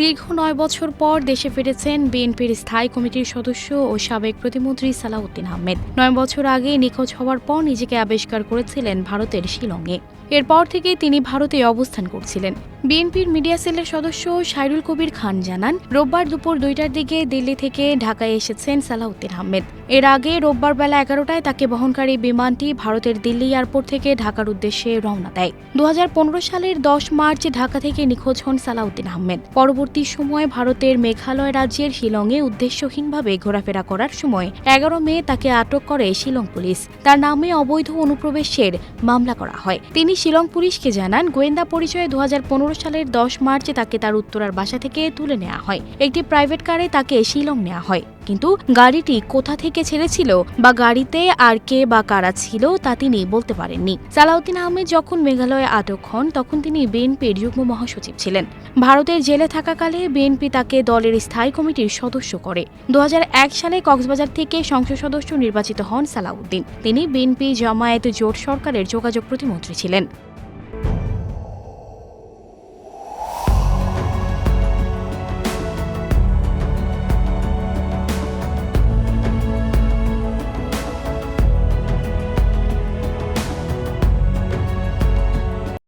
দীর্ঘ নয় বছর পর দেশে ফিরেছেন বিএনপির স্থায়ী কমিটির সদস্য ও সাবেক প্রতিমন্ত্রী সালাউদ্দিন আহমেদ। নয় বছর আগে নিখোঁজ হওয়ার পর নিজেকে আবিষ্কার করেছিলেন ভারতের শিলংয়ে। এরপর থেকে তিনি ভারতে অবস্থান করছিলেন। বিএনপির মিডিয়া সেলের সদস্য সাইরুল কবির খান জানান, রোববার দুপুর দুইটার দিকে দিল্লি থেকে ঢাকায় এসেছেন সালাউদ্দিন আহমেদ। এর আগে রোববার বেলা এগারোটায় তাকে বহনকারী বিমানটি ভারতের দিল্লি এয়ারপোর্ট থেকে ঢাকার উদ্দেশ্যে রওনা দেয়। দু হাজার পনেরো সালের দশ মার্চ ঢাকা থেকে নিখোঁজ হন সালাউদ্দিন আহমেদ। পরবর্তী সময় ভারতের মেঘালয় রাজ্যের শিলংয়ে উদ্দেশ্যহীনভাবে ঘোরাফেরা করার সময় এগারো মে তাকে আটক করে শিলং পুলিশ। তার নামে অবৈধ অনুপ্রবেশের মামলা করা হয়। তিনি শিলং পুলিশকে জানান, গোয়েন্দা পরিচয়ে দুহাজার পনেরো সালের দশ মার্চে তাকে তার উত্তরার বাসা থেকে তুলে নেওয়া হয়। একটি প্রাইভেট কারে তাকে শিলং নেওয়া হয়। কিন্তু গাড়িটি কোথা থেকে ছেড়েছিল বা গাড়িতে আর কে বা কারা ছিল তা তিনি বলতে পারেননি। সালাউদ্দিন আহমেদ যখন মেঘালয়ে আটক হন, তখন তিনি বিএনপির যুগ্ম মহাসচিব ছিলেন। ভারতের জেলে থাকাকালে বিএনপি তাকে দলের স্থায়ী কমিটির সদস্য করে। দু হাজার এক সালে কক্সবাজার থেকে সংসদ সদস্য নির্বাচিত হন সালাউদ্দিন। তিনি বিএনপি জামায়াত জোট সরকারের যোগাযোগ প্রতিমন্ত্রী ছিলেন।